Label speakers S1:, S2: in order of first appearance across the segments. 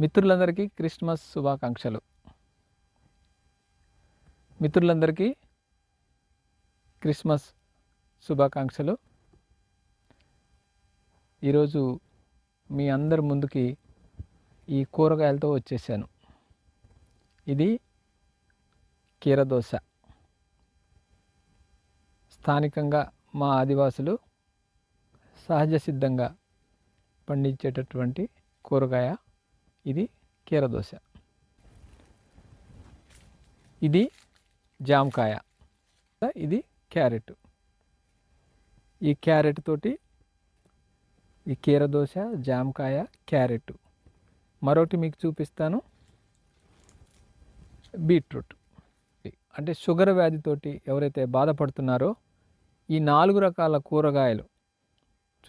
S1: మిత్రులందరికీ క్రిస్మస్ శుభాకాంక్షలు. మిత్రులందరికీ క్రిస్మస్ శుభాకాంక్షలు. ఈరోజు మీ అందరి ముందుకి ఈ కూరగాయలతో వచ్చేసాను. ఇది కీరదోశ స్థానికంగా మా ఆదివాసులు సహజ సిద్ధంగా పండించేటటువంటి కూరగాయ. ఇది కీరదోశ ఇది జామకాయ. ఇది క్యారెట్. ఈ క్యారెట్ తోటి ఈ కీరదోశ జామకాయ క్యారెట్. మరొకటి మీకు చూపిస్తాను. బీట్రూట్. అంటే షుగర్ వ్యాధితోటి ఎవరైతే బాధపడుతున్నారో ఈ నాలుగు రకాల కూరగాయలు.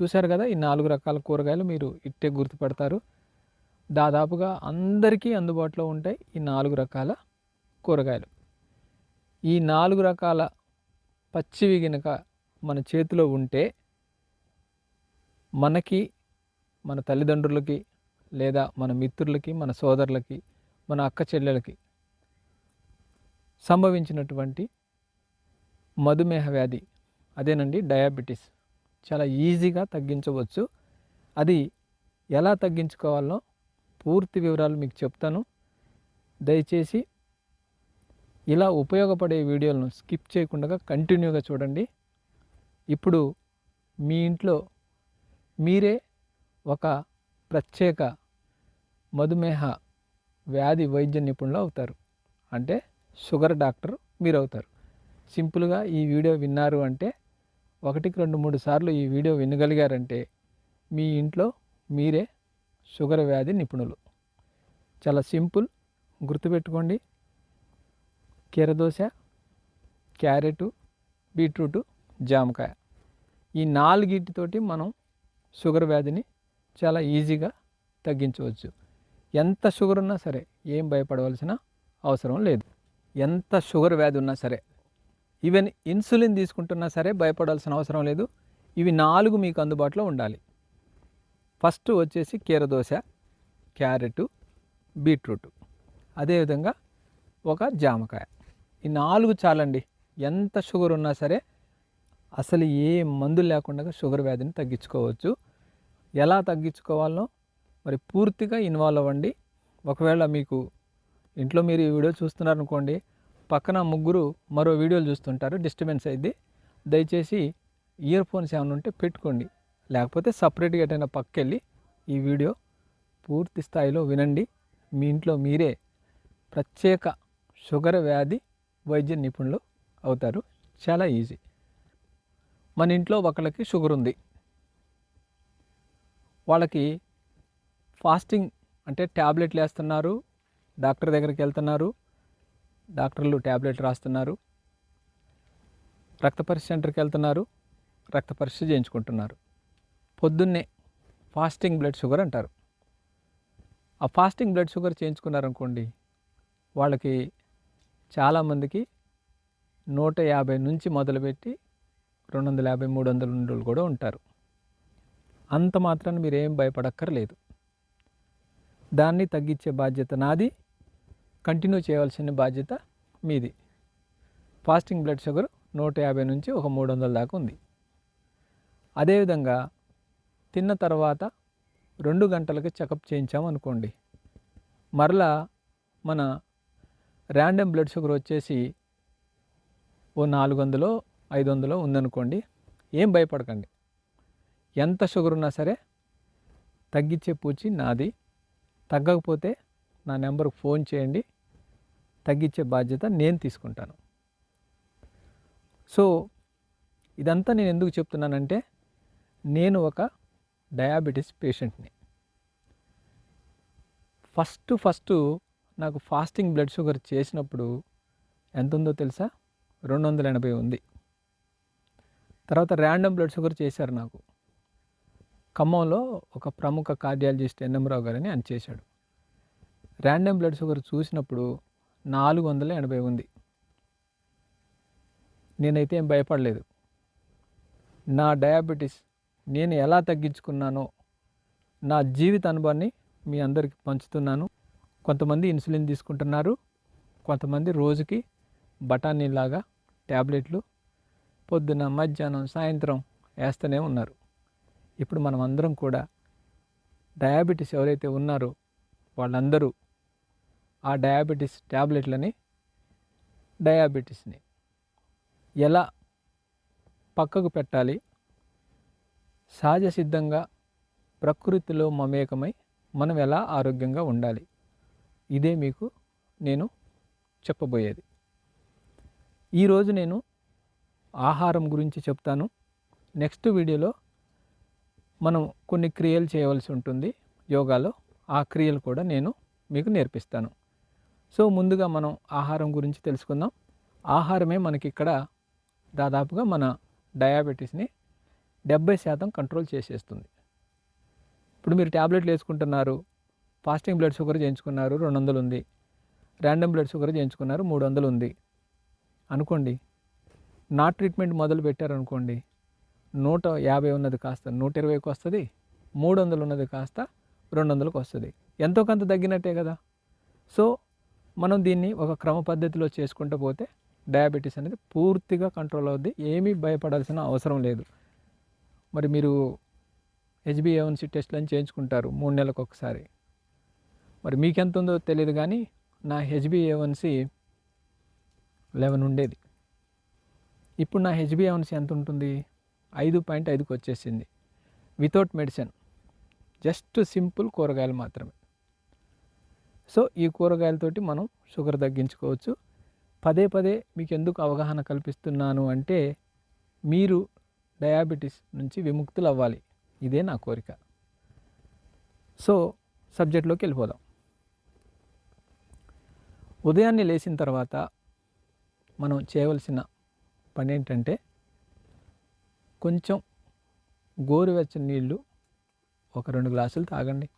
S1: చూశారు కదా ఈ నాలుగు రకాల కూరగాయలు మీరు ఇట్టే గుర్తుపడతారు. దాదాపుగా అందరికీ అందుబాటులో ఉంటాయి ఈ నాలుగు రకాల కూరగాయలు. ఈ నాలుగు రకాల పచ్చివి గనక మన చేతిలో ఉంటే మనకి మన తల్లిదండ్రులకి లేదా మన మిత్రులకి మన సోదరులకి మన అక్క చెల్లెలకి సంభవించినటువంటి మధుమేహ వ్యాధి. అదేనండి డయాబెటీస్. చాలా ఈజీగా తగ్గించవచ్చు. అది ఎలా తగ్గించుకోవాలో పూర్తి వివరాలు మీకు చెప్తాను. దయచేసి ఇలా ఉపయోగపడే వీడియోలను స్కిప్ చేయకుండా కంటిన్యూగా చూడండి. ఇప్పుడు మీ ఇంట్లో మీరే ఒక ప్రత్యేక మధుమేహ వ్యాధి వైద్య నిపుణులు అవుతారు. అంటే షుగర్ డాక్టర్ మీరు అవుతారు సింపుల్గా ఈ వీడియో విన్నారు అంటే ఒకటికి రెండు మూడు సార్లు ఈ వీడియో వినగలిగారంటే మీ ఇంట్లో మీరే షుగర్ వ్యాధి నిపుణులు. చాలా సింపుల్ గుర్తుపెట్టుకోండి. కీరదోశ క్యారెట్ బీట్రూటు జామకాయ. ఈ నాలుగిటితోటి మనం షుగర్ వ్యాధిని చాలా ఈజీగా తగ్గించవచ్చు. ఎంత షుగర్ ఉన్నా సరే ఏం భయపడవలసిన అవసరం లేదు. ఎంత షుగర్ వ్యాధి ఉన్నా సరే ఈవెన్ ఇన్సులిన్ తీసుకుంటున్నా సరే భయపడాల్సిన అవసరం లేదు. ఇవి నాలుగు మీకు అందుబాటులో ఉండాలి. ఫస్ట్ వచ్చేసి కీరదోశ క్యారెట్ బీట్రూట్. అదేవిధంగా ఒక జామకాయ. ఈ నాలుగు చాలండి. ఎంత షుగర్ ఉన్నా సరే అసలు ఏ మందులు లేకుండా షుగర్ వ్యాధిని తగ్గించుకోవచ్చు. ఎలా తగ్గించుకోవాలో మరి పూర్తిగా ఇన్వాల్వ్ అవ్వండి. ఒకవేళ మీకు ఇంట్లో మీరు ఈ వీడియో చూస్తున్నారనుకోండి పక్కన ముగ్గురు మరో వీడియోలు చూస్తుంటారు డిస్టర్బెన్స్ అయింది దయచేసి ఇయర్ ఫోన్స్ ఏమైనా ఉంటే పెట్టుకోండి. లేకపోతే సపరేట్గా ఎటైనా పక్కెళ్ళి ఈ వీడియో పూర్తి స్థాయిలో వినండి. మీ ఇంట్లో మీరే ప్రత్యేక షుగర్ వ్యాధి వైద్య నిపుణులు అవుతారు. చాలా ఈజీ. మన ఇంట్లో ఒకళ్ళకి షుగర్ ఉంది. వాళ్ళకి ఫాస్టింగ్ అంటే ట్యాబ్లెట్లు వేస్తున్నారు. డాక్టర్ దగ్గరికి వెళ్తున్నారు. డాక్టర్లు ట్యాబ్లెట్ రాస్తున్నారు. రక్త పరీక్ష సెంటర్కి వెళ్తున్నారు. రక్త పరీక్ష చేయించుకుంటున్నారు. పొద్దున్నే ఫాస్టింగ్ బ్లడ్ షుగర్ అంటారు. ఆ ఫాస్టింగ్ బ్లడ్ షుగర్ చేయించుకున్నారనుకోండి వాళ్ళకి చాలామందికి నూట యాభై నుంచి మొదలుపెట్టి రెండు వందల యాభై మూడు వందల నుండి కూడా ఉంటారు. అంత మాత్రాన మీరు ఏం భయపడక్కర్లేదు. దాన్ని తగ్గించే బాధ్యత నాది కంటిన్యూ చేయవలసిన బాధ్యత మీది. ఫాస్టింగ్ బ్లడ్ షుగర్ నూట యాభై నుంచి ఒక మూడు వందల దాకా ఉంది. అదేవిధంగా తిన్న తర్వాత రెండు గంటలకి చెకప్ చేయించామనుకోండి మరలా మన ర్యాండమ్ బ్లడ్ షుగర్ వచ్చేసి ఓ నాలుగు వందలో ఐదు వందలో ఉందనుకోండి ఏం భయపడకండి. ఎంత షుగర్ ఉన్నా సరే తగ్గించే పూచి నాది. తగ్గకపోతే నా నెంబర్కి ఫోన్ చేయండి తగ్గించే బాధ్యత నేను తీసుకుంటాను. సో ఇదంతా నేను ఎందుకు చెప్తున్నానంటే నేను ఒక డయాబెటీస్ పేషెంట్ని. ఫస్ట్ ఫస్ట్ నాకు ఫాస్టింగ్ బ్లడ్ షుగర్ చేసినప్పుడు ఎంత ఉందో తెలుసా? రెండు వందల ఎనభై ఉంది. తర్వాత ర్యాండమ్ బ్లడ్ షుగర్ చేశారు నాకు. ఖమ్మంలో ఒక ప్రముఖ కార్డియాలజిస్ట్ ఎన్ఎంరావు గారని ఆయన చేశాడు. ర్యాండమ్ బ్లడ్ షుగర్ చూసినప్పుడు నాలుగు వందల ఎనభై ఉంది. నేనైతే ఏం భయపడలేదు. నా డయాబెటీస్ నేను ఎలా తగ్గించుకున్నానో నా జీవిత అనుభవాన్ని మీ అందరికి పంచుతున్నాను. కొంతమంది ఇన్సులిన్ తీసుకుంటున్నారు. కొంతమంది రోజుకి బఠానీలాగా ట్యాబ్లెట్లు పొద్దున మధ్యాహ్నం సాయంత్రం వేస్తూనే ఉన్నారు. ఇప్పుడు మనం అందరం కూడా డయాబెటీస్ ఎవరైతే ఉన్నారో వాళ్ళందరూ ఆ డయాబెటీస్ ట్యాబ్లెట్లని డయాబెటీస్ని ఎలా పక్కకు పెట్టాలి సహజ సిద్ధంగా ప్రకృతిలో మమేకమై మనం ఎలా ఆరోగ్యంగా ఉండాలి? ఇదే మీకు నేను చెప్పబోయేది. ఈరోజు నేను ఆహారం గురించి చెప్తాను. నెక్స్ట్ వీడియోలో మనం కొన్ని క్రియలు చేయవలసి ఉంటుంది. యోగాలో ఆ క్రియలు కూడా నేను మీకు నేర్పిస్తాను. సో ముందుగా మనం ఆహారం గురించి తెలుసుకుందాం. ఆహారమే మనకి ఇక్కడ దాదాపుగా మన డయాబెటీస్ని డెబ్బై శాతం కంట్రోల్ చేసేస్తుంది. ఇప్పుడు మీరు ట్యాబ్లెట్లు వేసుకుంటున్నారు ఫాస్టింగ్ బ్లడ్ షుగర్ చేయించుకున్నారు రెండు వందలు ఉంది. ర్యాండమ్ బ్లడ్ షుగర్ చేయించుకున్నారు మూడు వందలు ఉంది. అనుకోండి నా ట్రీట్మెంట్ మొదలు పెట్టారనుకోండి నూట యాభై ఉన్నది కాస్త నూట ఇరవైకి వస్తుంది మూడు వందలు ఉన్నది కాస్త రెండు వందలకు వస్తుంది. ఎంతో కొంత తగ్గినట్టే కదా. సో మనం దీన్ని ఒక క్రమ పద్ధతిలో చేసుకుంటూ పోతే డయాబెటీస్ అనేది పూర్తిగా కంట్రోల్ అవుద్ది ఏమీ భయపడాల్సిన అవసరం లేదు. మరి మీరు హెచ్బిఏవన్సీ టెస్ట్లను చేయించుకుంటారు మూడు నెలలకు ఒకసారి. మరి మీకెంత ఉందో తెలియదు కానీ నా హెచ్బిఏవన్సీ లెవెన్ ఉండేది. ఇప్పుడు నా హెచ్బిఏవన్సీ ఎంత ఉంటుంది? ఐదు పాయింట్ ఐదుకి వచ్చేసింది. వితౌట్ మెడిసిన్ జస్ట్ సింపుల్ కూరగాయలు మాత్రమే. సో ఈ కూరగాయలతోటి మనం షుగర్ తగ్గించుకోవచ్చు. పదే పదే మీకు ఎందుకు అవగాహన కల్పిస్తున్నాను అంటే మీరు డయాబెటీస్ నుంచి విముక్తులు అవ్వాలి ఇదే నా కోరిక. సో సబ్జెక్ట్లోకి వెళ్ళిపోదాం. ఉదయాన్నే లేచిన తర్వాత మనం చేయవలసిన పని ఏంటంటే కొంచెం గోరువెచ్చని నీళ్ళు ఒక రెండు గ్లాసులు తాగండి.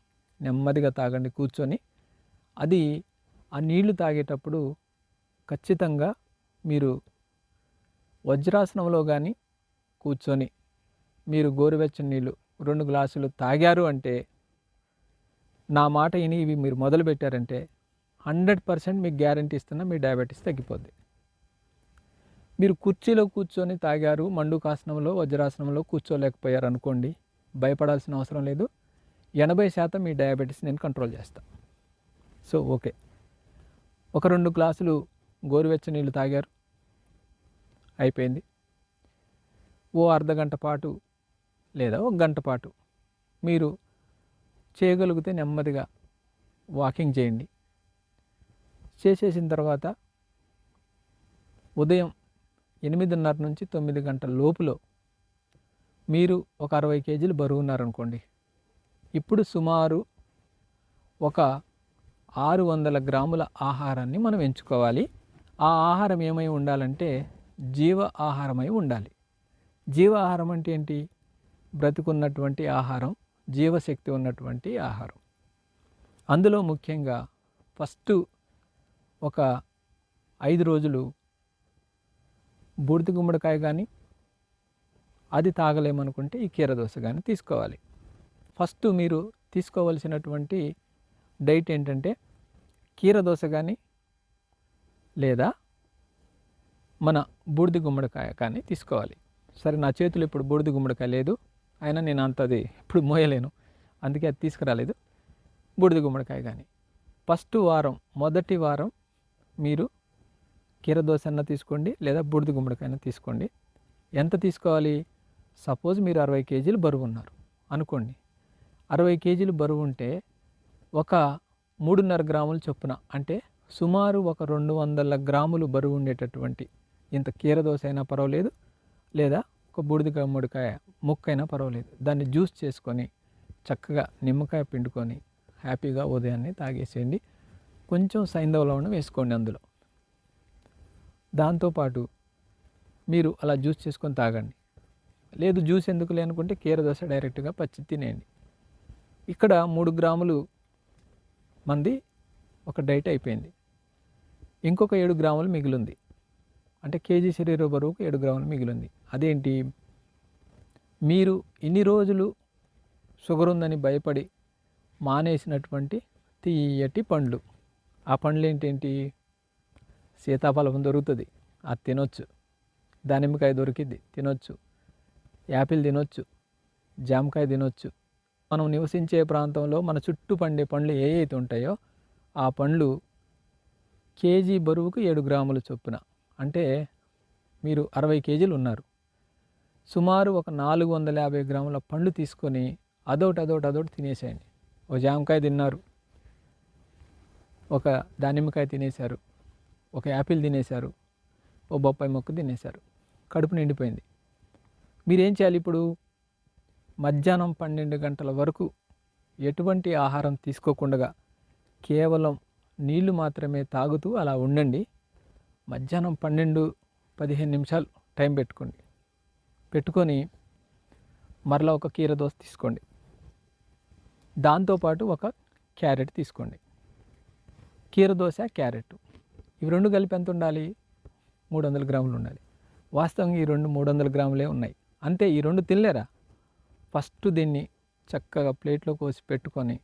S1: నెమ్మదిగా తాగండి కూర్చొని. అది ఆ నీళ్ళు తాగేటప్పుడు ఖచ్చితంగా మీరు వజ్రాసనంలో కానీ కూర్చొని మీరు గోరువెచ్చని నీళ్ళు రెండు గ్లాసులు తాగారు అంటే నా మాట విని ఇవి మీరు మొదలు పెట్టారంటే హండ్రెడ్ పర్సెంట్ మీకు గ్యారంటీ ఇస్తున్నా మీ డయాబెటీస్ తగ్గిపోద్ది. మీరు కుర్చీలో కూర్చొని తాగారు మండుకాసనంలో వజ్రాసనంలో కూర్చోలేకపోయారు అనుకోండి భయపడాల్సిన అవసరం లేదు. ఎనభై శాతం మీ డయాబెటీస్ నేను కంట్రోల్ చేస్తాను సో ఓకే. ఒక రెండు గ్లాసులు గోరువెచ్చని నీళ్ళు తాగారు. అయిపోయింది. ఓ అర్ధగంట పాటు లేదా ఒక గంట పాటు మీరు చేయగలిగితే నెమ్మదిగా వాకింగ్ చేయండి. చేసేసిన తర్వాత ఉదయం ఎనిమిదిన్నర నుంచి తొమ్మిది గంటల లోపులో మీరు ఒక అరవై కేజీలు బరువు ఉన్నారనుకోండి. ఇప్పుడు సుమారు ఒక ఆరు వందల గ్రాముల ఆహారాన్ని మనం ఎంచుకోవాలి. ఆ ఆహారం ఏమై ఉండాలంటే జీవ ఆహారమై ఉండాలి. జీవాహారం అంటే ఏంటి? బ్రతుకున్నటువంటి ఆహారం జీవశక్తి ఉన్నటువంటి ఆహారం. అందులో ముఖ్యంగా ఫస్ట్ ఒక ఐదు రోజులు బూడిద గుమ్మడికాయ కానీ అది తాగలేమనుకుంటే ఈ కీరదోశ కానీ తీసుకోవాలి. ఫస్ట్ మీరు తీసుకోవలసినటువంటి డైట్ ఏంటంటే కీరదోశ కానీ లేదా మన బూడిద గుమ్మడికాయ కానీ తీసుకోవాలి. సరే నా చేతులు ఇప్పుడు బూడిద గుమ్మడికాయ లేదు. అయినా నేను అంత అది ఇప్పుడు మోయలేను. అందుకే అది తీసుకురాలేదు. బూడిద గుమ్మడికాయ కానీ. ఫస్ట్ వారం మొదటి వారం మీరు కీరదోశ అన్న తీసుకోండి లేదా బూడిద గుమ్మడికాయన తీసుకోండి. ఎంత తీసుకోవాలి? సపోజ్ మీరు అరవై కేజీలు బరువు ఉన్నారు అనుకోండి. అరవై కేజీలు బరువు ఉంటే ఒక మూడున్నర గ్రాముల చొప్పున అంటే సుమారు ఒక రెండు వందల గ్రాములు బరువు ఉండేటటువంటి ఇంత కీరదోశ అయినా పర్వాలేదు. లేదా ఒక బూడిద గుమ్మడికాయ ముక్కైనా పర్వాలేదు. దాన్ని జ్యూస్ చేసుకొని చక్కగా నిమ్మకాయ పిండుకొని హ్యాపీగా ఉదయాన్నే తాగేసేయండి. కొంచెం సైంధవ లవణం వేసుకోండి అందులో. దాంతోపాటు మీరు అలా జ్యూస్ చేసుకొని తాగండి. లేదు జ్యూస్ ఎందుకు లేనుకుంటే కీరదశ డైరెక్ట్గా పచ్చి తినేయండి. ఇక్కడ మూడు గ్రాములు మంది ఒక డైట్ అయిపోయింది. ఇంకొక ఏడు గ్రాములు మిగిలింది. అంటే కేజీ శరీర బరువుకు ఏడు గ్రాములు మిగిలింది. అదేంటి? మీరు ఇన్ని రోజులు షుగర్ ఉందని భయపడి మానేసినటువంటి తీయటి పండ్లు. ఆ పండ్లు ఏంటేంటి సీతాఫలం దొరుకుతుంది. అది తినొచ్చు. దానిమ్మకాయ దొరికిద్ది తినొచ్చు. యాపిల్ తినొచ్చు. జామకాయ తినొచ్చు. మనం నివసించే ప్రాంతంలో మన చుట్టూ పండే పండ్లు ఏ అయితే ఉంటాయో ఆ పండ్లు కేజీ బరువుకు ఏడు గ్రాముల చొప్పున. అంటే మీరు అరవై కేజీలు ఉన్నారు సుమారు ఒక నాలుగు వందల యాభై గ్రాముల పండ్లు తీసుకొని అదొకటి అదొకటి అదొకటి తినేసేయండి. ఒక జామకాయ తిన్నారు. ఒక దానిమ్మకాయ తినేశారు. ఒక యాపిల్ తినేశారు. ఓ బొప్పాయి మొక్క తినేశారు. కడుపు నిండిపోయింది. మీరేం చేయాలి ఇప్పుడు? మధ్యాహ్నం పన్నెండు గంటల వరకు ఎటువంటి ఆహారం తీసుకోకుండా కేవలం నీళ్ళు మాత్రమే తాగుతూ అలా ఉండండి. మధ్యాహ్నం పన్నెండు పదిహేను నిమిషాలు టైం పెట్టుకోండి. పెట్టుకొని మరలా ఒక కీర దోశ తీసుకోండి. దాంతోపాటు ఒక క్యారెట్ తీసుకోండి. కీర దోశ క్యారెట్. ఇవి రెండు కలిపి ఎంత ఉండాలి? మూడు వందల గ్రాములు ఉండాలి. వాస్తవంగా ఈ రెండు మూడు వందల గ్రాములే ఉన్నాయి. అంతే ఈ రెండు తినలేరా? ఫస్ట్ దీన్ని చక్కగా ప్లేట్లో కోసి పెట్టుకొని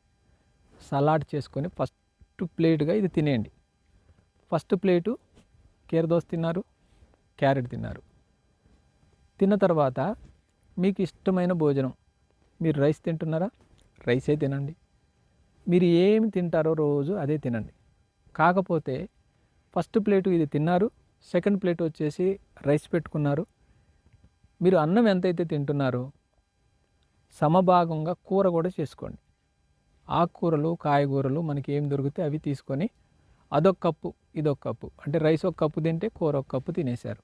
S1: సలాడ్ చేసుకొని ఫస్ట్ ప్లేట్గా ఇది తినేయండి. ఫస్ట్ ప్లేటు కీర దోశ తిన్నారు క్యారెట్ తిన్నారు. తిన్న తర్వాత మీకు ఇష్టమైన భోజనం. మీరు రైస్ తింటున్నారా? రైసే తినండి. మీరు ఏమి తింటారో రోజు అదే తినండి. కాకపోతే ఫస్ట్ ప్లేటు ఇది తిన్నారు సెకండ్ ప్లేట్ వచ్చేసి రైస్ పెట్టుకున్నారు. మీరు అన్నం ఎంతైతే తింటున్నారో సమభాగంగా కూర కూడా చేసుకోండి. ఆకుకూరలు కాయగూరలు మనకి ఏం దొరికితే అవి తీసుకొని అదొక కప్పు ఇదొక కప్పు. అంటే రైస్ ఒక కప్పు తింటే కూర ఒక కప్పు తినేశారు.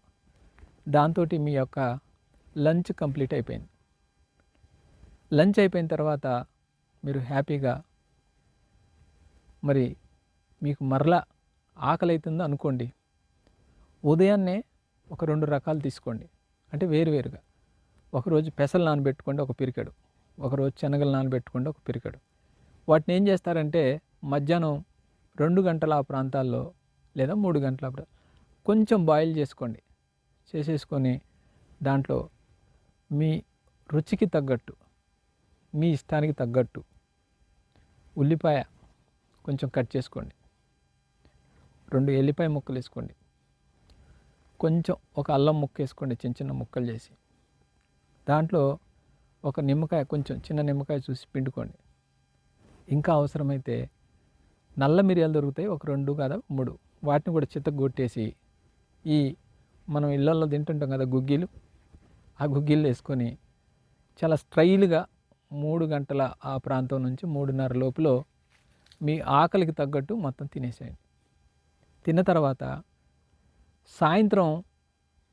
S1: దాంతో మీ యొక్క లంచ్ కంప్లీట్ అయిపోయింది. లంచ్ అయిపోయిన తర్వాత మీరు హ్యాపీగా మరి మీకు మరలా ఆకలి అవుతుందో అనుకోండి. ఉదయాన్నే ఒక రెండు రకాలు తీసుకోండి. అంటే వేరువేరుగా ఒకరోజు పెసలు నానబెట్టుకోండి ఒక పిరికెడు. ఒకరోజు శనగలు నానబెట్టుకోండి ఒక పిరికెడు. వాటిని ఏం చేస్తారంటే మధ్యాహ్నం రెండు గంటల ఆ ప్రాంతాల్లో లేదా మూడు గంటల కొంచెం బాయిల్ చేసుకోండి. చేసేసుకొని దాంట్లో మీ రుచికి తగ్గట్టు మీ ఇష్టానికి తగ్గట్టు ఉల్లిపాయ కొంచెం కట్ చేసుకోండి. రెండు ఎల్లిపాయ ముక్కలు వేసుకోండి. కొంచెం ఒక అల్లం ముక్క వేసుకోండి చిన్న చిన్న ముక్కలు చేసి. దాంట్లో ఒక నిమ్మకాయ కొంచెం చిన్న నిమ్మకాయ చూసి పిండుకోండి. ఇంకా అవసరమైతే నల్ల మిరియాలు దొరుకుతాయి ఒక రెండు కదా మూడు. వాటిని కూడా చిత్తకు కొట్టేసి ఈ మనం ఇళ్ళల్లో తింటుంటాం కదా గుగ్గిలు. ఆ గుగ్గిళ్ళు వేసుకొని చాలా స్ట్రైల్గా మూడు గంటల ఆ ప్రాంతం నుంచి మూడున్నర లోపల మీ ఆకలికి తగ్గట్టు మొత్తం తినేసేయండి. తిన్న తర్వాత సాయంత్రం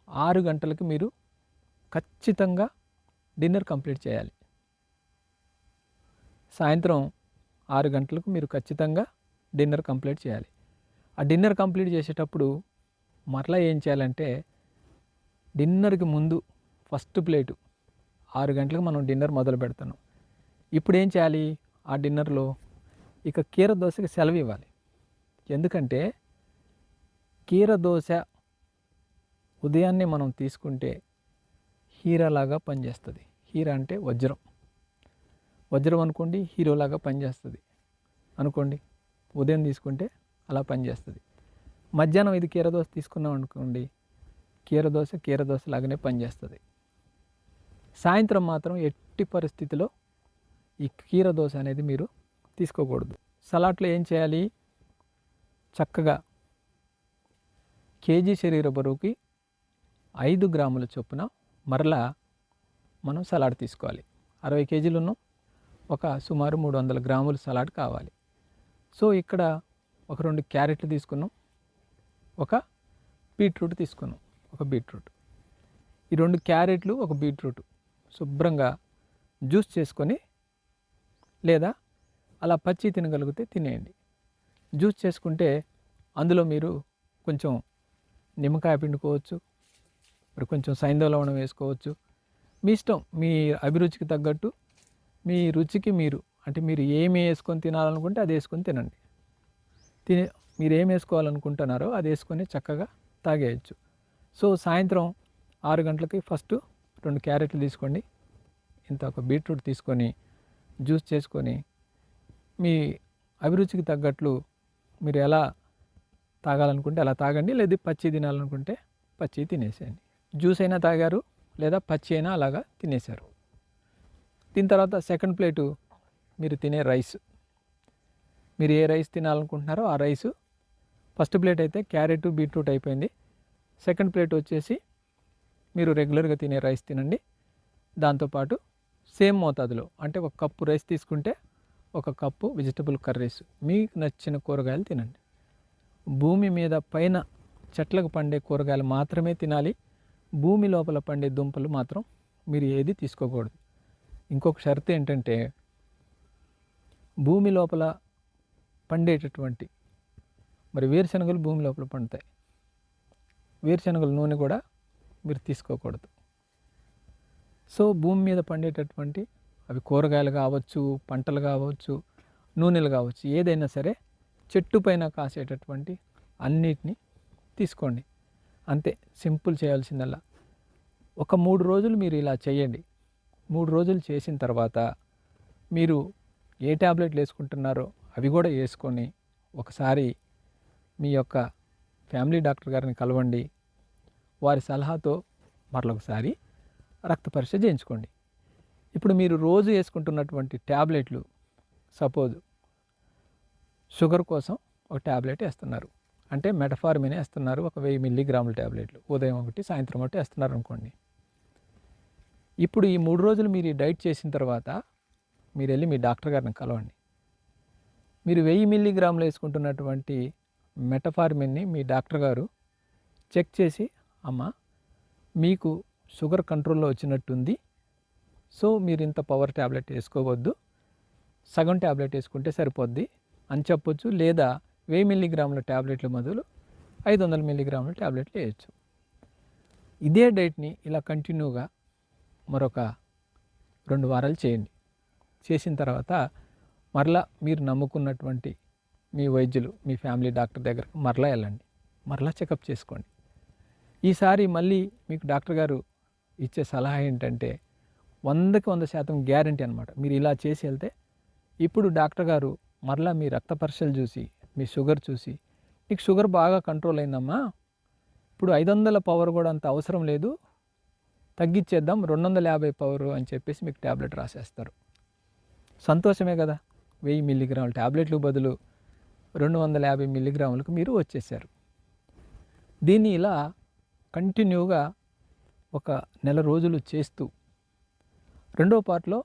S1: ఆరు గంటలకు మీరు ఖచ్చితంగా డిన్నర్ కంప్లీట్ చేయాలి. సాయంత్రం ఆరు గంటలకు మీరు ఖచ్చితంగా డిన్నర్ కంప్లీట్ చేయాలి. ఆ డిన్నర్ కంప్లీట్ చేసేటప్పుడు మరలా ఏం చేయాలంటే డిన్నర్కి ముందు ఫస్ట్ ప్లేటు. ఆరు గంటలకు మనం డిన్నర్ మొదలు పెడతాను. ఇప్పుడు ఏం చేయాలి? ఆ డిన్నర్లో ఇక కీర దోశకి సెలవు ఇవ్వాలి. ఎందుకంటే కీర దోశ ఉదయాన్నే మనం తీసుకుంటే హీరాలాగా పనిచేస్తుంది. హీరా అంటే వజ్రం. వజ్రం అనుకోండి హీరోలాగా పనిచేస్తుంది. అనుకోండి ఉదయం తీసుకుంటే అలా పనిచేస్తుంది. మధ్యాహ్నం ఇది కీర దోశ తీసుకున్నాం అనుకోండి కీర దోశ కీర దోశ లాగానే పనిచేస్తుంది. సాయంత్రం మాత్రం ఎట్టి పరిస్థితిలో ఈ కీర దోశ అనేది మీరు తీసుకోకూడదు. సలాడ్లో ఏం చేయాలి? చక్కగా కేజీ శరీర బరువుకి ఐదు గ్రాముల చొప్పున మరలా మనం సలాడ్ తీసుకోవాలి. అరవై కేజీలున్న ఒక సుమారు మూడు వందల గ్రాముల సలాడ్ కావాలి. సో ఇక్కడ ఒక రెండు క్యారెట్లు తీసుకున్నాం. ఒక బీట్రూట్ తీసుకున్నాం. ఒక బీట్రూట్. ఈ రెండు క్యారెట్లు ఒక బీట్రూట్. శుభ్రంగా జ్యూస్ చేసుకొని లేదా అలా పచ్చి తినగలిగితే తినేయండి. జ్యూస్ చేసుకుంటే అందులో మీరు కొంచెం నిమ్మకాయ పిండుకోవచ్చు మరి కొంచెం సైంధవ లవణం వేసుకోవచ్చు. మీ ఇష్టం మీ అభిరుచికి తగ్గట్టు మీ రుచికి మీరు అంటే మీరు ఏమి వేసుకొని తినాలనుకుంటే అది వేసుకొని తినండి. తినే మీరు ఏం వేసుకోవాలనుకుంటున్నారో అది వేసుకొని చక్కగా తాగేయచ్చు. సో సాయంత్రం ఆరు గంటలకి ఫస్ట్ రెండు క్యారెట్లు తీసుకోండి. ఇంత ఒక బీట్రూట్ తీసుకొని జ్యూస్ చేసుకొని మీ అభిరుచికి తగ్గట్లు మీరు ఎలా తాగాలనుకుంటే అలా తాగండి. లేదా పచ్చి తినాలనుకుంటే పచ్చి తినేసేయండి. జ్యూస్ అయినా తాగారు లేదా పచ్చి అయినా అలాగా తినేశారు. దీని తర్వాత సెకండ్ ప్లేటు మీరు తినే రైస్. మీరు ఏ రైస్ తినాలనుకుంటున్నారో ఆ రైసు. ఫస్ట్ ప్లేట్ అయితే క్యారెట్ బీట్రూట్ అయిపోయింది. సెకండ్ ప్లేట్ వచ్చేసి మీరు రెగ్యులర్గా తినే రైస్ తినండి. దాంతోపాటు సేమ్ మోతాదులో అంటే ఒక కప్పు రైస్ తీసుకుంటే ఒక కప్పు వెజిటబుల్ కర్రీస్. మీకు నచ్చిన కూరగాయలు తినండి. భూమి మీద పైన చెట్లకు పండే కూరగాయలు మాత్రమే తినాలి. భూమి లోపల పండే దుంపలు మాత్రం మీరు ఏది తీసుకోకూడదు. ఇంకొక షరతు ఏంటంటే భూమి లోపల పండేటటువంటి మరి వేరుశనగలు భూమి లోపల పండుతాయి. వేరుశనగల నూనె కూడా మీరు తీసుకోకూడదు. సో భూమి మీద పండేటటువంటి అవి కూరగాయలు కావచ్చు పంటలు కావచ్చు నూనెలు కావచ్చు ఏదైనా సరే చెట్టు పైన కాసేటటువంటి అన్నిటిని తీసుకోండి. అంతే సింపుల్ చేయాల్సిందల్లా. ఒక మూడు రోజులు మీరు ఇలా చేయండి. మూడు రోజులు చేసిన తర్వాత మీరు ఏ ట్యాబ్లెట్లు వేసుకుంటున్నారో అవి కూడా వేసుకొని ఒకసారి మీ యొక్క ఫ్యామిలీ డాక్టర్ గారిని కలవండి. వారి సలహాతో మరొకసారి రక్త పరీక్ష చేయించుకోండి. ఇప్పుడు మీరు రోజు వేసుకుంటున్నటువంటి ట్యాబ్లెట్లు సపోజ్ షుగర్ కోసం ఒక ట్యాబ్లెట్ వేస్తున్నారు. అంటే మెటఫార్మిన్ వేస్తున్నారు ఒక వెయ్యి మిల్లీగ్రాముల ట్యాబ్లెట్లు ఉదయం ఒకటి సాయంత్రం ఒకటి వేస్తున్నారు అనుకోండి ఇప్పుడు ఈ మూడు రోజులు మీరు ఈ డైట్ చేసిన తర్వాత మీరు వెళ్ళి మీ డాక్టర్ గారిని కలవండి. మీరు వెయ్యి మిల్లీగ్రాములు వేసుకుంటున్నటువంటి మెటఫార్మిన్ని మీ డాక్టర్ గారు చెక్ చేసి అమ్మ మీకు షుగర్ కంట్రోల్లో వచ్చినట్టుంది. సో మీరు ఇంత పవర్ ట్యాబ్లెట్ వేసుకోవద్దు. సగం ట్యాబ్లెట్ వేసుకుంటే సరిపోద్ది అని చెప్పొచ్చు. లేదా వెయ్యి మిల్లీగ్రాముల ట్యాబ్లెట్ల బదులు ఐదు వందల మిల్లీగ్రాముల ట్యాబ్లెట్లు వేయచ్చు. ఇదే డైట్ని ఇలా కంటిన్యూగా మరొక రెండు వారాలు చేయండి. చేసిన తర్వాత మరలా మీరు నమ్ముకున్నటువంటి మీ వైద్యులు మీ ఫ్యామిలీ డాక్టర్ దగ్గరకు మరలా వెళ్ళండి. మరలా చెకప్ చేసుకోండి. ఈసారి మళ్ళీ మీకు డాక్టర్ గారు ఇచ్చే సలహా ఏంటంటే వందకి వంద శాతం గ్యారంటీ అనమాట మీరు ఇలా చేసి వెళ్తే ఇప్పుడు డాక్టర్ గారు మరలా మీ రక్త పరీక్షలు చూసి మీ షుగర్ చూసి నీకు షుగర్ బాగా కంట్రోల్ అయిందమ్మా. ఇప్పుడు ఐదు వందల పవర్ కూడా అంత అవసరం లేదు. తగ్గించేద్దాం రెండు వందల యాభై పవర్ అని చెప్పేసి మీకు ట్యాబ్లెట్ రాసేస్తారు. సంతోషమే కదా. వెయ్యి మిల్లీగ్రాముల ట్యాబ్లెట్లు బదులు రెండు వందల యాభై మిల్లీగ్రాములకు మీరు వచ్చేసారు. దీన్ని ఇలా కంటిన్యూగా ఒక నెల రోజులు చేస్తూ రెండో పార్ట్లో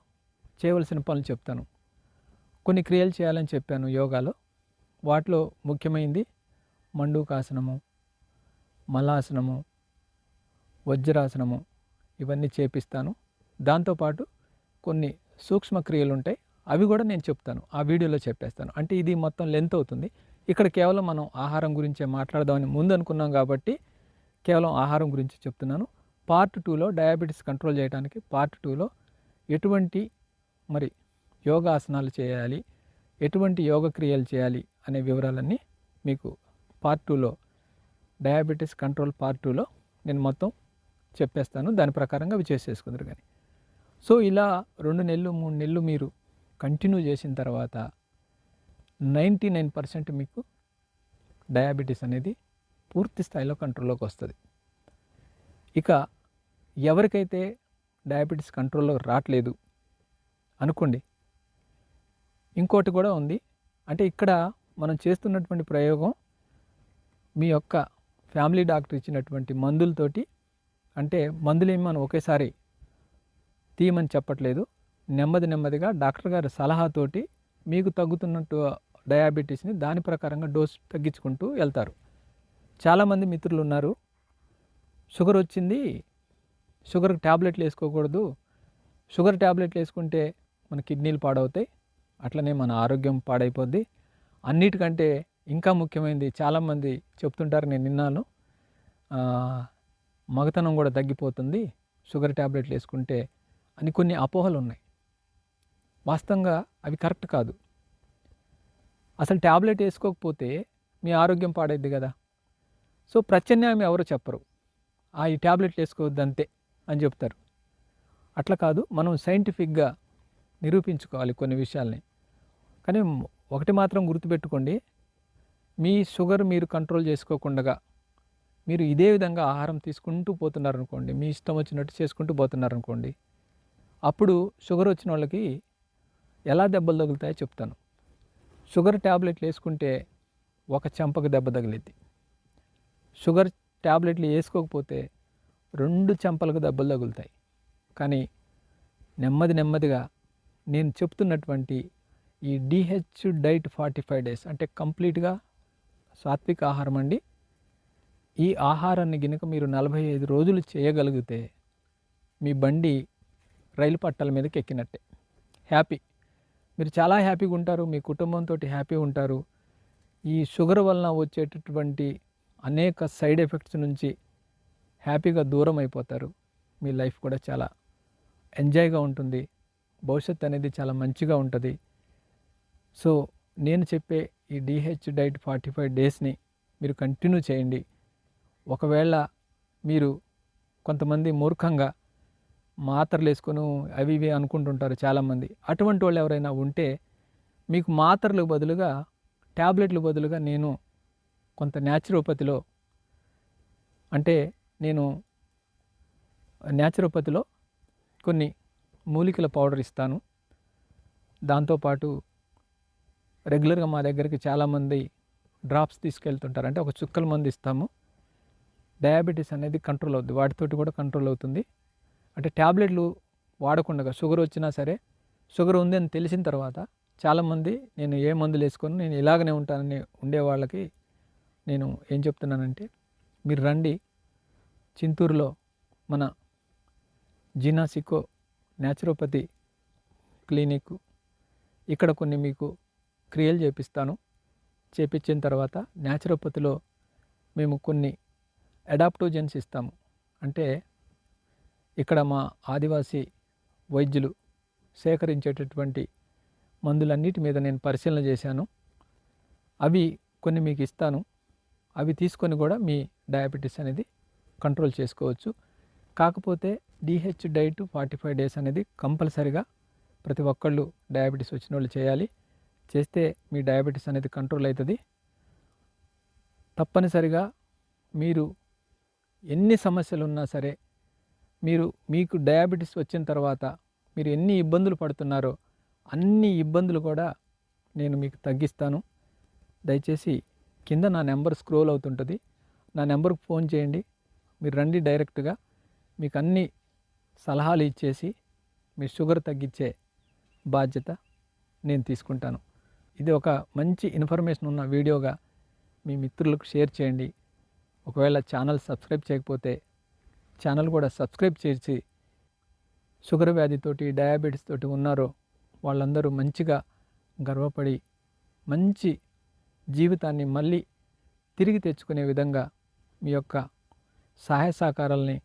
S1: చేయవలసిన పనులు చెప్తాను. కొన్ని క్రియలు చేయాలని చెప్పాను యోగాలో. వాటిలో ముఖ్యమైనది మండూకాసనము మలాసనము వజ్రాసనము ఇవన్నీ చేపిస్తాను. దాంతోపాటు కొన్ని సూక్ష్మ క్రియలు ఉంటాయి. అవి కూడా నేను చెప్తాను. ఆ వీడియోలో చెప్పేస్తాను. అంటే ఇది మొత్తం లెంత్ అవుతుంది. ఇక్కడ కేవలం మనం ఆహారం గురించే మాట్లాడదామని ముందు అనుకున్నాం కాబట్టి కేవలం ఆహారం గురించి చెప్తున్నాను. పార్ట్ టూలో డయాబెటీస్ కంట్రోల్ చేయడానికి పార్ట్ టూలో ఎటువంటి మరి యోగాసనాలు చేయాలి ఎటువంటి యోగ క్రియలు చేయాలి అనే వివరాలన్నీ మీకు పార్ట్ టూలో డయాబెటీస్ కంట్రోల్ పార్ట్ టూలో నేను మొత్తం చెప్పేస్తాను. దాని ప్రకారంగా అవి చేసేసుకుందరు కానీ సో ఇలా రెండు నెలలు మూడు నెలలు మీరు కంటిన్యూ చేసిన తర్వాత నైంటీ నైన్ పర్సెంట్ మీకు డయాబెటీస్ అనేది పూర్తి స్థాయిలో కంట్రోల్లోకి వస్తుంది. ఇక ఎవరికైతే డయాబెటీస్ కంట్రోల్లో రావట్లేదు అనుకోండి ఇంకోటి కూడా ఉంది. అంటే ఇక్కడ మనం చేస్తున్నటువంటి ప్రయోగం మీ యొక్క ఫ్యామిలీ డాక్టర్ ఇచ్చినటువంటి మందులతోటి అంటే మందులేమి మనం ఒకేసారి తీయమని చెప్పట్లేదు. నెమ్మది నెమ్మదిగా డాక్టర్ గారి సలహాతోటి మీకు తగ్గుతున్నట్టు డయాబెటీస్ని దాని ప్రకారంగా డోస్ తగ్గించుకుంటూ వెళ్తారు. చాలామంది మిత్రులు ఉన్నారు షుగర్ వచ్చింది. షుగర్ ట్యాబ్లెట్లు వేసుకోకూడదు. షుగర్ ట్యాబ్లెట్లు వేసుకుంటే మన కిడ్నీలు పాడవుతాయి. అట్లనే మన ఆరోగ్యం పాడైపోద్ది. అన్నిటికంటే ఇంకా ముఖ్యమైనది చాలామంది చెప్తుంటారు నేను విన్నాను. మగతనం కూడా తగ్గిపోతుంది. షుగర్ ట్యాబ్లెట్లు వేసుకుంటే అని కొన్ని అపోహలు ఉన్నాయి. వాస్తవంగా అవి కరెక్ట్ కాదు. అసలు ట్యాబ్లెట్ వేసుకోకపోతే మీ ఆరోగ్యం పాడైద్ది కదా. సో ప్రత్యామ్నాయం ఎవరు చెప్పరు. ఆ ఈ ట్యాబ్లెట్లు వేసుకోవద్దు అంతే అని చెప్తారు. అట్లా కాదు మనం సైంటిఫిక్గా నిరూపించుకోవాలి కొన్ని విషయాల్ని. కానీ ఒకటి మాత్రం గుర్తుపెట్టుకోండి మీ షుగర్ మీరు కంట్రోల్ చేసుకోకుండా మీరు ఇదే విధంగా ఆహారం తీసుకుంటూ పోతున్నారనుకోండి మీ ఇష్టం వచ్చినట్టు చేసుకుంటూ పోతున్నారనుకోండి అప్పుడు షుగర్ వచ్చిన వాళ్ళకి ఎలా దెబ్బలు తగులుతాయో చెప్తాను. షుగర్ ట్యాబ్లెట్లు వేసుకుంటే ఒక చెంపకు దెబ్బ తగిలిద్ది. షుగర్ ట్యాబ్లెట్లు వేసుకోకపోతే రెండు చెంపలకు దెబ్బలు తగులుతాయి. కానీ నెమ్మది నెమ్మదిగా నేను చెప్తున్నటువంటి ఈ DH diet forty five days అంటే కంప్లీట్గా సాత్విక ఆహారం అండి. ఈ ఆహారాన్ని గినక మీరు నలభై ఐదు రోజులు చేయగలిగితే మీ బండి రైలు పట్టాల మీదకి ఎక్కినట్టే. హ్యాపీ. మీరు చాలా హ్యాపీగా ఉంటారు మీ కుటుంబంతో హ్యాపీ ఉంటారు. ఈ షుగర్ వలన వచ్చేటటువంటి అనేక సైడ్ ఎఫెక్ట్స్ నుంచి హ్యాపీగా దూరం అయిపోతారు. మీ లైఫ్ కూడా చాలా ఎంజాయ్గా ఉంటుంది. భవిష్యత్ అనేది చాలా మంచిగా ఉంటుంది. సో నేను చెప్పే ఈ డిహెచ్ డైట్ ఫార్టీ ఫైవ్ డేస్ని మీరు కంటిన్యూ చేయండి. ఒకవేళ మీరు కొంతమంది మూర్ఖంగా మాత్రలు వేసుకొని అవి ఇవి అనుకుంటుంటారు చాలామంది. అటువంటి వాళ్ళు ఎవరైనా ఉంటే మీకు మాత్రలు బదులుగా ట్యాబ్లెట్లు బదులుగా నేను కొంత న్యాచురోపతిలో అంటే నేను న్యాచురోపతిలో కొన్ని మూలికల పౌడర్ ఇస్తాను. దాంతోపాటు రెగ్యులర్గా మా దగ్గరికి చాలామంది డ్రాప్స్ తీసుకెళ్తుంటారు. అంటే ఒక చుక్కల మంది ఇస్తాము. డయాబెటీస్ అనేది కంట్రోల్ అవుతుంది వాటితోటి కూడా కంట్రోల్ అవుతుంది. అంటే ట్యాబ్లెట్లు వాడకుండా షుగర్ వచ్చినా సరే షుగర్ ఉంది అని తెలిసిన తర్వాత చాలామంది నేను ఏ మందులు వేసుకొని నేను ఇలాగనే ఉంటానని ఉండే వాళ్ళకి నేను ఏం చెప్తున్నానంటే మీరు రండి. చింతూరులో మన జీనాసికో న్యాచురోపతి క్లినిక్ ఇక్కడ కొన్ని మీకు క్రియలు చేపిస్తాను. చేపించిన తర్వాత న్యాచురోపతిలో మేము కొన్ని అడాప్టోజెన్స్ ఇస్తాము. అంటే ఇక్కడ మా ఆదివాసీ వైద్యులు సేకరించేటటువంటి మందులన్నిటి మీద నేను పరిశీలన చేశాను. అవి కొన్ని మీకు ఇస్తాను. అవి తీసుకొని కూడా మీ డయాబెటీస్ అనేది కంట్రోల్ చేసుకోవచ్చు. కాకపోతే DH diet forty five days అనేది కంపల్సరిగా ప్రతి ఒక్కళ్ళు డయాబెటీస్ వచ్చిన వాళ్ళు చేయాలి. చేస్తే మీ డయాబెటీస్ అనేది కంట్రోల్ అవుతుంది. తప్పనిసరిగా మీరు ఎన్ని సమస్యలు ఉన్నా సరే మీరు మీకు డయాబెటీస్ వచ్చిన తర్వాత మీరు ఎన్ని ఇబ్బందులు పడుతున్నారో అన్ని ఇబ్బందులు కూడా నేను మీకు తగ్గిస్తాను. దయచేసి కింద నా నెంబర్ స్క్రోల్ అవుతుంటుంది. నా నెంబర్కి ఫోన్ చేయండి. మీరు రండి డైరెక్ట్గా. మీకు అన్ని సలహాలు ఇచ్చేసి మీ షుగర్ తగ్గించే బాధ్యత నేను తీసుకుంటాను. ఇది ఒక మంచి ఇన్ఫర్మేషన్ ఉన్న వీడియోగా మీ మిత్రులకు షేర్ చేయండి. ఒకవేళ ఛానల్ సబ్స్క్రైబ్ చేయకపోతే ఛానల్ కూడా సబ్స్క్రైబ్ చేసి షుగర్ వ్యాధితోటి డయాబెటీస్ తోటి ఉన్నారో వాళ్ళందరూ మంచిగా గర్వపడి మంచి జీవితాన్ని మళ్ళీ తిరిగి తెచ్చుకునే విధంగా మీ యొక్క సహాయ సహకారాలని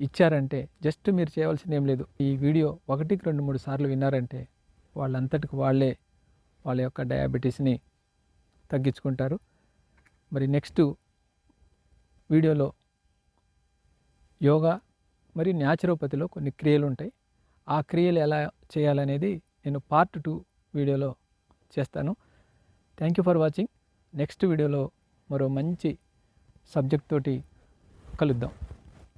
S1: ఇచ్చారంటే జస్ట్ మీరు చేయవలసింది ఏం లేదు. ఈ వీడియో ఒకటికి రెండు మూడు సార్లు విన్నారంటే వాళ్ళంతటికి వాళ్ళే వాళ్ళ యొక్క డయాబెటీస్ని తగ్గించుకుంటారు. మరి నెక్స్ట్ వీడియోలో యోగా మరి న్యాచురోపతిలో కొన్ని క్రియలు ఉంటాయి. ఆ క్రియలు ఎలా చేయాలనేది నేను పార్ట్ టూ వీడియోలో చేస్తాను. Thank you for watching next వీడియోలో మరో మంచి సబ్జెక్ట్ తోటి కలుద్దాం.